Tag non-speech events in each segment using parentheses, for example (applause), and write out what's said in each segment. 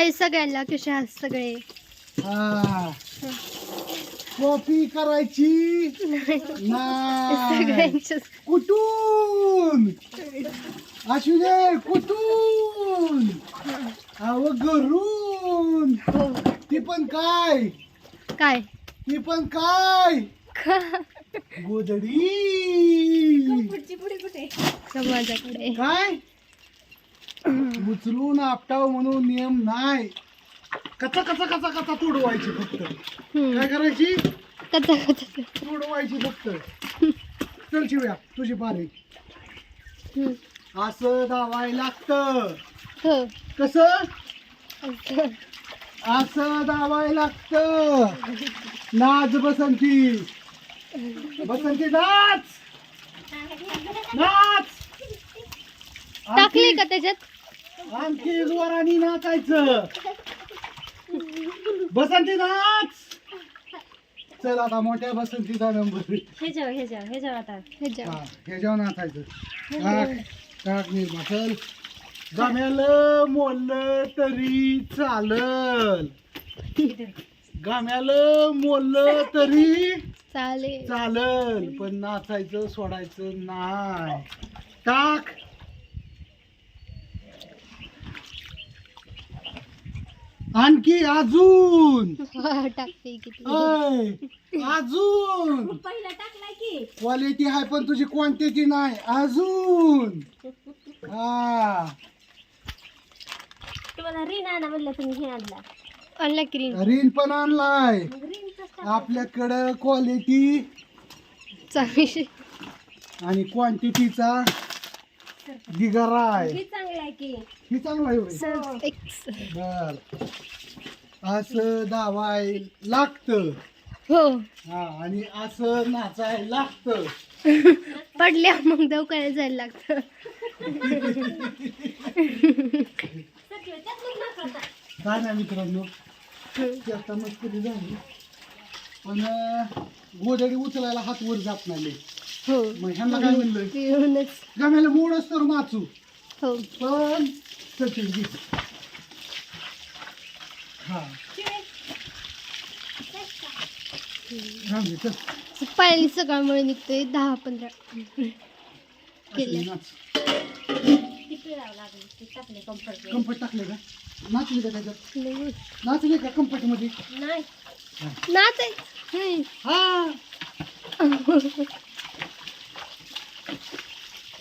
हाय सगळ्यांना कसे आहात सगळे. हा. कॉपी करायची. नाही. कुठून? असू दे कुठून? अव घरून. हो. ती पण काय? काय? ती पण काय? (laughs) गोदडी समाजाकडे. काय? उचलून आपटाव म्हणून नियम नाही. कचा कचा कचा कचा तुडवायची फक्त. काय करायची? तुडवायची फक्त. चल शिवया तुझी हम्म. असं दावाय लागतं. हो. कसं? असं. दावाय लागतं. नाच बसंती. बसंती नाच. नाच. टाकले का त्याच्यात? आणखी जोराने नाचायचं. बसंती नाच. चल आता मोठ्या बसंतीचा नंबर. ह्याच्यावर ह्याच्यावर हा ह्याच्यावर नाचायचं. टाक टाक निर्मा चल गाम्याल मोडलं तरी चालल. गाम्याल मोडलं तरी चालेल. चालल. पण नाचायचं सोडायचं नाही. टाक. आणखी अजून. हा, टाकते किती ऐ, अजून. क्वालिटी आहे पण तुझी क्वांटिटी नाही. अजून. हा. तुम्हाला रीन आणा म्हणलं तुम्ही हे आणला. आणला क्रीम रीन. पण आणलाय. मग रीनच आपल्याकडं क्वालिटी चांगली. आणि क्वांटिटीचा ढिगारा आहे हे चांगलं आहे की. ही चांगला आहे होय. सर एक्स बर. असं दावाय लागतं. हो. हा आणि असं नाचाय लागतं. पडल्या मग दवाखान्यात जायला लागतं. सगळं. काय नाही मित्रांनो ती आता मस्करी झाली. पण अं, गोधडी उचलायला हात वर जात नाही. हो. मग ह्यांना काय म्हणलं? पिऊनच गम्याला मोडच तर नाचू हो. पण सचिन घे हा. राम दे, चल. पायाने सकाळमुळे निघतोय दहा पंधरा. केलं नाच ते टाकले कम्फर्ट कम्फर्ट टाकले का? नाचले का त्याच्यात? नाही नाचले का कम्फर्टमध्ये? नाही. नाच आहे हा. (laughs)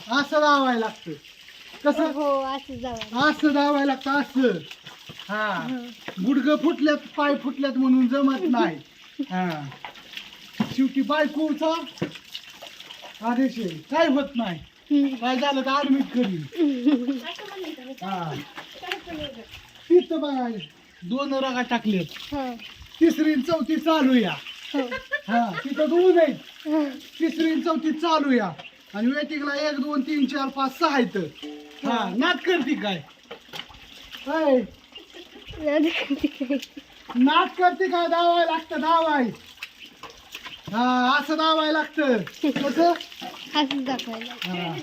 असं लावायला लागतं. कसं? हो असं जावं. असं दावायला लागतं असं. हा. गुडघ फुटल्यात पाय फुटल्यात म्हणून जमत नाही. हा. शेवटी बायकोचा आदेश आहे. काय होत नाही. काय झालं तर ऍडमिट करीन. हा. तिथं बघा दोन रगा टाकलेत हा. तिसरी आणि चौथी चालू या हो. हा तिथं दोन आहेत. हा. तिसरी आणि चौथी चालू या आणि वेटिंगला एक दोन तीन चार पाच सहा आहेत. हा नाच करते काय? नाच करते काय? दावाय लागतं दावाय. हा असं दावाय लागतं. कसं? असं दाखवायला हा.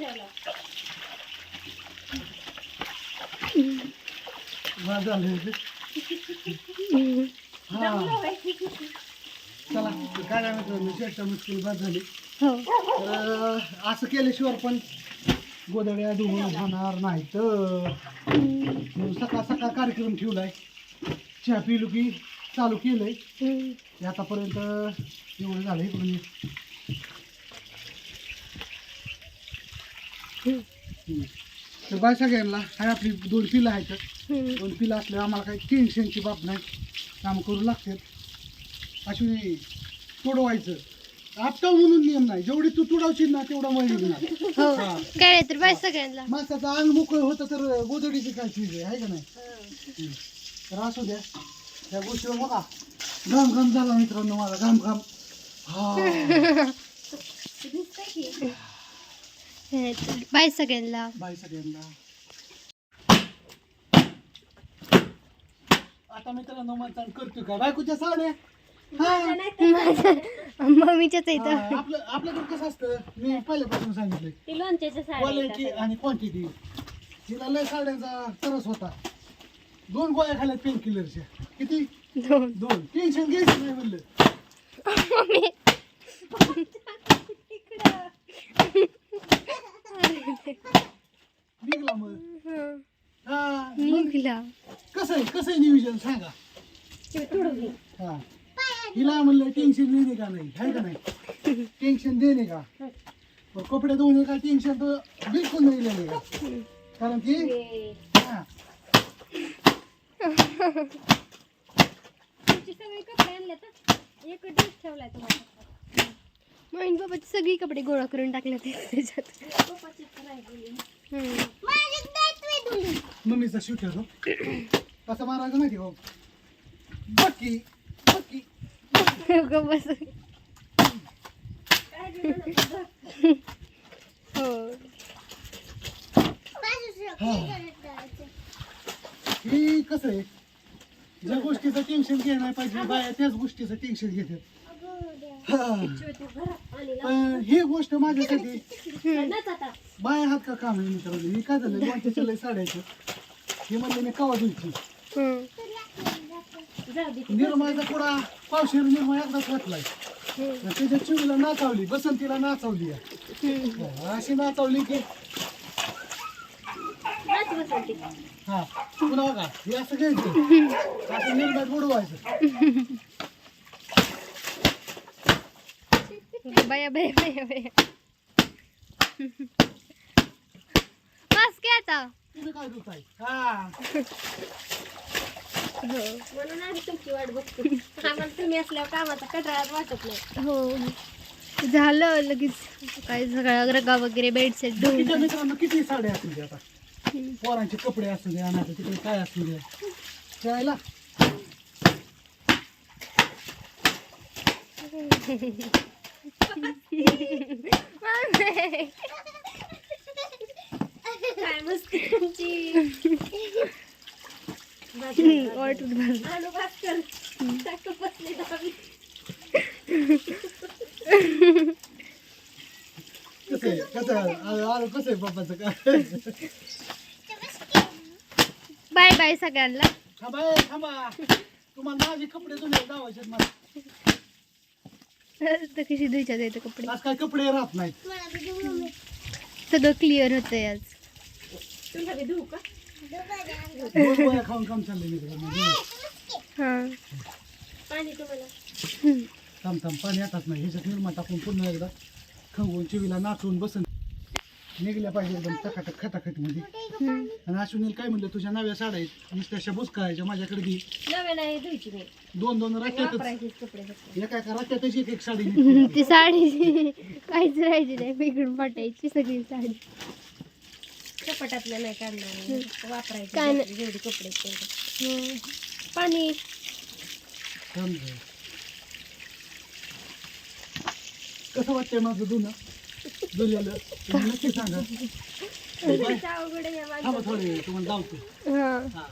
झालं. हा. चला काय चर्चा मुश्किल बस झाली. तर असं केल्याशिवाय पण गोदड्या धुवून होणार नाही तर. सकाळ सकाळ कार्यक्रम ठेवलाय चहा पिलू की चालू केलंय. ते आतापर्यंत एवढं झालं इकडून. हम्म. तर बाय सगळ्यांना हाय आपली दोन पिलं आहेत. दोन पिलं असल्यावर आम्हाला काही टेन्शनची बाब नाही काम करू लागतात अशी तोडवायचं आपटा म्हणून नियम नाही. जेवढी तू तुडवशील ना तेवढा मळ निघणार हो. हा. काय तर बाय सगळ्यांना. माणसाचं अंग मोकळं होतं तर गोदडीची काय चीज आहे का नाही? हम्म. तर असू द्या. त्या गोष्टीवर बघा. घाम घाम झाला मित्रांनो माझा घाम घाम हा. बाय सगळ्यांना. बाय सगळ्यांना. आता मित्रांनो म्हणतात करतोय का? बायकोच्या साड्या? हा. मम्मीच्याच हा, इथं. आपलं आपल्याकडे कसं असतं? मी पहिल्यापासून सांगितलंय. ती लोणच्याच्या साड्या क्वालिटी. आणि क्वांटिटी तिला लय साड्यांचा तरस होता. दोन गोळ्या खाल्ल्यात पेन किलरच्या किती? दोन. दोन. टेन्शन घ्यायचं नाही म्हणलं. मम्मी. निघला मग. हं. हा निघला. कसं आहे? कसं आहे नियोजन? सांगा. तुडवली हा. हिला म्हणलं टेन्शन देणे का नाही? आहे का नाही? टेन्शन देणे का? पण कपडे धुवणे का? टेन्शन तर बिलकुल नाही देणे का कारण की हा, तुमचे सगळे कपडे आणले तर एक ड्रेस ठेवलाय तुम्हाला. मम्मी बाबाचे सगळी कपडे गोळा करून टाकले ते त्याच्यात. हं. मम्मीचा शूट होतो कसा मारायचा माहिती हो बक्की बक्की बस. हो. ही कसं आहे? ज्या गोष्टीचं टेन्शन घ्यायला नाही पाहिजे बाया त्याच गोष्टीचं टेन्शन घेतात. हा. पण ही गोष्ट माझ्यासाठी बाया हात का काम आहे मित्रांनो? ही काय झालं? लय साड्याचं हे म्हणले मी कवा धुयची? हं. जाऊ दे निर्मळाचा पुढा पावशेर निर्मळ एकदाच घातलाय. त्याच्या चिवीला नाचावली बसंतीला नाचावली. अशी नाचावली की हा पुन्हा बघा हे असं घ्यायचं. असं निर्मळ बुडवायचं. बया बया बया बया. बस आता तुम्ही काय हा हो. म्हणून आम्ही तुमची वाट बघतो. आम्हाला तुम्ही असल्यावर कामाचा कटाळाच वाटत नाही. हो. झालं लगेच. काय सगळा रगा वगैरे बेडसेट बाकीच्या धुवून मित्रांनो किती साड्या असू द्या आता? पोरांचे कपडे असू द्या नाही तिकडे काय असू द्या. त्याला काय मस्ती तुमची. बाय बाय सगळ्यांना. थांबा ए, थांबा. तुम्हाला माझे कपडे धुणे लावायचे मला. तर कशी धुयच्यात येतं कपडे? आज काय कपडे राहत नाहीत. सगळं क्लिअर होतंय आज. तुला धुवू का? खाऊन काम चाललंय हां थांब थांब पाणी येतात नाही. ह्याच्यात निर्मा टाकून पुन्हा एकदा खंगून चिवीला नाचून बसून. निघल्या पाहिजे एकदम टकाटक खटाखटमध्ये. आणि अश्विनील काय म्हणलं तुझ्या नव्या साड्या आहेत. नुसत्या अशा बुसकायच्या माझ्याकडे घे. दोन दोन राख्यातच एका एका राख्यातच एक एक साडी. ती साडी (laughs) काहीच राहायची नाही. बिघडून फाटायची सगळी साडी. कपाटातल्या नाही काढणार वापरायचे नाही. जेवढे कपडे आहेत तेवढे. हं. पाणी. कसं वाटतंय माझं धुणं धुलेलं तुम्ही नक्की सांगा (laughs) बाय. अवघड आहे या थांबा थोडे तुम्हाला हां हा